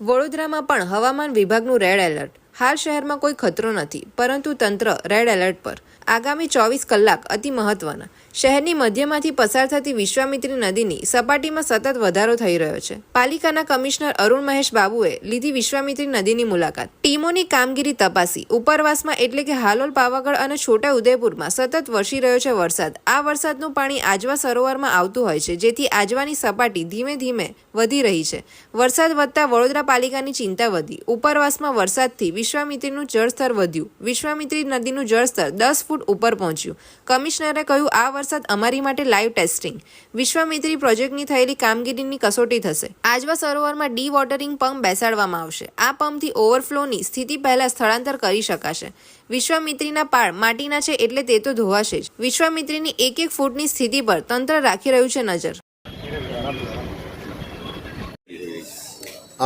વડોદરામાં પણ હવામાન વિભાગનું રેડ એલર્ટ હાલ શહેરમાં કોઈ ખતરો નથી, પરંતુ તંત્ર રેડ એલર્ટ પર. આગામી ચોવીસ કલાક અતિ મહત્વના. શહેરની મધ્યમાંથી પસાર થતી વિશ્વામિત્રી નદીની સપાટીમાં સતત વધારો થઈ રહ્યો છે. પાલિકાના કમિશનર અરુણ મહેશ બાબુએ લીધી વિશ્વામિત્રી નદીની મુલાકાત. ટીમોની કામગીરી તપાસી. ઉપરવાસમાં એટલે કે હાલોલ, પાવાગઢ અને છોટા ઉદયપુરમાં સતત વરસી રહ્યો છે વરસાદ. આ વરસાદનું પાણી આજવા સરોવરમાં આવતું હોય છે, જેથી આજવાની સપાટી ધીમે ધીમે વધી રહી છે. વરસાદ વધતા વડોદરા પાલિકાની ચિંતા વધી. ઉપરવાસમાં વરસાદથી વિશ્વામિત્રીનું જળસ્તર વધ્યું. વિશ્વામિત્રી નદીનું જળસ્તર દસ ફૂટ ઉપર પહોંચ્યું. કમિશનરે કહ્યું, આ વરસાદ અમારી માટે લાઈવ ટેસ્ટિંગ. વિશ્વામિત્રી પ્રોજેક્ટની થયેલી કામગીરીની કસોટી થશે. આજવા સરોવરમાં ડી વોટરિંગ પંપ બેસાડવામાં આવશે. આ પંપથી ઓવરફ્લોની સ્થિતિ પહેલા સ્થળાંતર કરી શકાશે. વિશ્વામિત્રીના પાળ માટીના છે એટલે તે તો ધોવાશે જ. વિશ્વામિત્રીની એક એક ફૂટની સ્થિતિ પર તંત્ર રાખી રહ્યું છે નજર.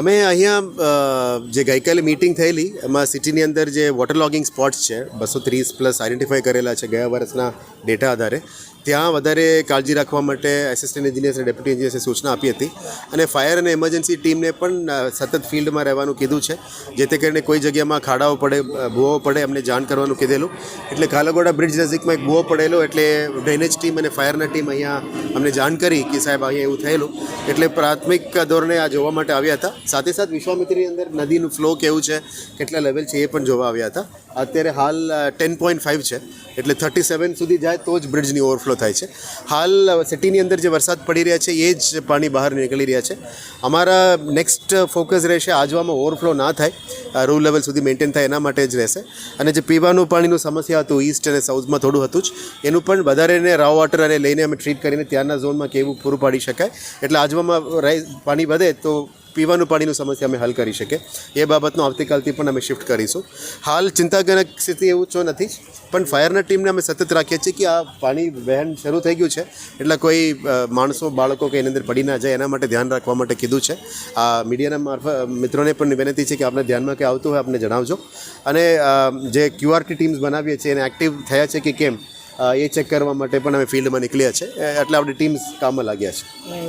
અમે અહીંયા જે ગઈકાલે મિટિંગ થયેલી, એમાં સિટીની અંદર જે વોટર લોગિંગ સ્પોટ્સ છે, બસો ત્રીસ પ્લસ આઈડેન્ટિફાઈ કરેલા છે ગયા વર્ષના ડેટા આધારે ત્યાં વધારે કાળજી રાખવા માટે એસિસ્ટન્ટ એન્જિનિયર્સ અને ડેપ્યુટી એન્જિનિયર્સે સૂચના આપી હતી. અને ફાયર અને એમર્જન્સી ટીમને પણ સતત ફિલ્ડમાં રહેવાનું કીધું છે. જેથી કરીને કોઈ જગ્યામાં ખાડાઓ પડે ભૂવો પડે એમને જાણ કરવાનું કીધેલું. એટલે કાલાગોડા બ્રિજ નજીકમાં એક ભૂવો પડેલો, એટલે ડ્રેનેજ ટીમ અને ફાયરના ટીમ અહીંયા અમને જાણ કરી કે સાહેબ અહીંયા એવું થયેલું. એટલે પ્રાથમિક ધોરણે આ જોવા માટે આવ્યા હતા. સાથે સાથે વિશ્વામિત્રીની અંદર નદીનું ફ્લો કેવું છે, કેટલા લેવલ છે એ પણ જોવા આવ્યા હતા. અત્યારે હાલ ટેન પોઈન્ટ ફાઇવ છે. એટલે થર્ટી સેવન સુધી જાય તો જ બ્રિજની ઓવરફ્લો થાય છે. હાલ સિટીની અંદર જે વરસાદ પડી રહ્યા છે, એ જ પાણી બહાર નીકળી રહ્યા છે. અમારા નેક્સ્ટ ફોકસ રહેશે આજવામાં ઓવરફ્લો ના થાય. રૂ લેવલ સુધી મેન્ટેન થાય એના માટે જ રહેશે. અને જે પીવાનું પાણીનું સમસ્યા હતું ઈસ્ટ અને સાઉથમાં થોડું હતું જ. એનું પણ વધારે એને રાવ વોટર અને લઈને અમે ટ્રીટ કરીને ત્યાંના ઝોનમાં કેવું પૂરું પાડી શકાય. એટલે આજવામાં પાણી વધે તો પીવાનું પાણીનું સમસ્યા અમે હલ કરી શકીએ. એ બાબતનું આવતીકાલથી પણ અમે શિફ્ટ કરીશું. હાલ ચિંતાજનક સ્થિતિ એવું તો નથી, પણ ફાયરના ટીમને અમે સતત રાખીએ છીએ કે આ પાણી વહેણ શરૂ થઈ ગયું છે, એટલે કોઈ માણસો, બાળકો કે એની અંદર પડી ના જાય, એના માટે ધ્યાન રાખવા માટે કીધું છે. આ મીડિયાના મારફત મિત્રોને પણ વિનંતી છે કે આપણે ધ્યાનમાં કે આવતું હોય આપણે જણાવજો. અને જે ક્યુઆરટી ટીમ્સ બનાવીએ છીએ, એને એક્ટિવ થયા છે કે કેમ એ ચેક કરવા માટે પણ અમે ફિલ્ડમાં નીકળ્યા છે. એટલે આપણી ટીમ્સ કામમાં લાગ્યા છે.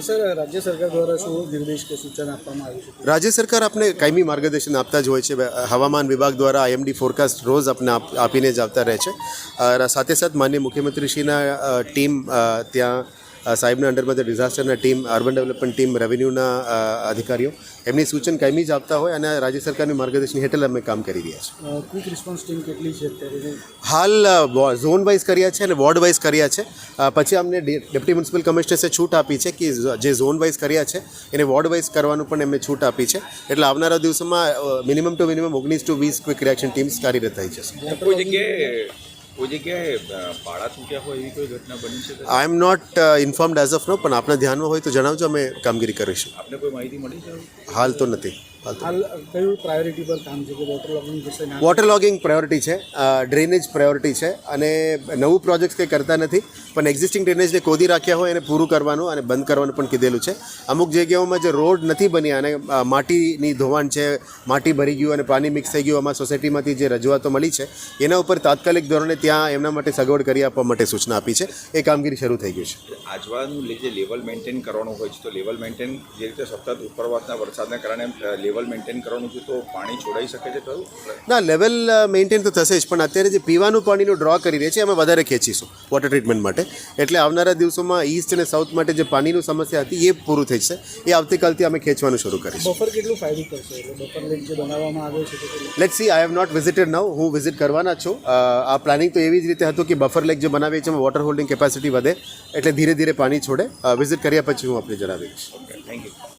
સર રાજ્ય સરકાર દ્વારા શું નિર્દેશ કે સૂચન આપવામાં આવ્યું છે? રાજ્ય સરકાર આપણે કાયમી માર્ગદર્શન આપતા જ હોય છે. હવામાન વિભાગ દ્વારા આઈએમડી ફોરકાસ્ટ રોજ આપને આપીને જ આવતા રહે છે. સાથે સાથે માન્ય મુખ્યમંત્રીશ્રીના ટીમ ત્યાં સાહેબના અંડરમાં જે ડિઝાસ્ટરના ટીમ અર્બન ડેવલપમેન્ટ ટીમ રેવન્યુના અધિકારીઓ. એમની સૂચન કાયમી જ આપતા હોય અને રાજ્ય સરકારની માર્ગદર્શન હેઠળ અમે કામ કરી રહ્યા છીએ. ક્વિક રિસ્પોન્સ ટીમ કેટલી છે હાલ ઝોન વાઇઝ કર્યા છે અને વોર્ડ વાઇઝ કર્યા છે. પછી અમને ડેપ્ટી ડેપ્યુટી મ્યુનિસિપલ કમિશનર્સે છૂટ આપી છે કે જે ઝોન વાઇઝ કર્યા છે એને વોર્ડ વાઇઝ કરવાનું પણ એમને છૂટ આપી છે. એટલે આવનારા દિવસોમાં મિનિમમ ટુ મિનિમમ ઓગણીસ ટુ વીસ ક્વિક રિએક્શન ટીમ્સ કાર્યરત થઈ જશે. I am not informed as of now પણ આપના ધ્યાનમાં હોય તો જણાવજો અમે કામગીરી કરીશું. આપને કોઈ માહિતી મળી હાલ તો નથી. કયું પ્રાયોરિટી પર કામ છે કે વોટર લોગિંગ વિશે વોટર લોગિંગ પ્રાયોરિટી છે ડ્રેનેજ પ્રાયોરિટી છે અને નવું પ્રોજેક્ટ કંઈ કરતા નથી પણ એક્ઝિસ્ટિંગ ડ્રેનેજને કોદી રાખ્યા હોય એને પૂરું કરવાનું અને બંધ કરવાનું પણ કીધેલું છે. અમુક જગ્યાઓમાં જે રોડ નથી બન્યા અને માટીની ધોવાણ છે માટી ભરી ગયું અને પાણી મિક્સ થઈ ગયું અમારા સોસાયટીમાંથી જે રજૂઆતો મળી છે એના ઉપર તાત્કાલિક ધોરણે ત્યાં એમના માટે સગવડ કરી આપવા માટે સૂચના આપી છે. એ કામગીરી શરૂ થઈ ગઈ છે. આજવાનું જે લેવલ મેન્ટેન કરવાનું હોય છે તો લેવલ મેન્ટેન જે રીતે સતત ઉપરવાસના વરસાદના કારણે લેવલ મેન્ટેન કરવાનું છે તો પાણી છોડાઈ શકે છે ખરું ના લેવલ મેન્ટેન તો થશે જ પણ અત્યારે જે પીવાનું પાણીનું ડ્રો કરી રહ્યા છે અમે વધારે ખેંચીશું વોટર ટ્રીટમેન્ટ માટે. એટલે આવનારા દિવસોમાં ઈસ્ટ અને સાઉથ માટે જે પાણીનું સમસ્યા હતી એ પૂરું થઈ જશે. એ આવતીકાલથી અમે ખેંચવાનું શરૂ કરીશું. બફર કેટલું ફાયદો કરશે? એટલે બફર લેક જે બનાવવામાં આવ્યો છે let see I have not visited now હું વિઝિટ કરવાના જ છું આ પ્લાનિંગ તો એવી જ રીતે હતું કે બફર લેક જે બનાવીએ છીએ એમાં વોટર હોલ્ડિંગ કેપેસિટી વધે એટલે ધીરે ધીરે પાણી છોડે. વિઝિટ કર્યા પછી હું આપણે જણાવીશ. Okay thank you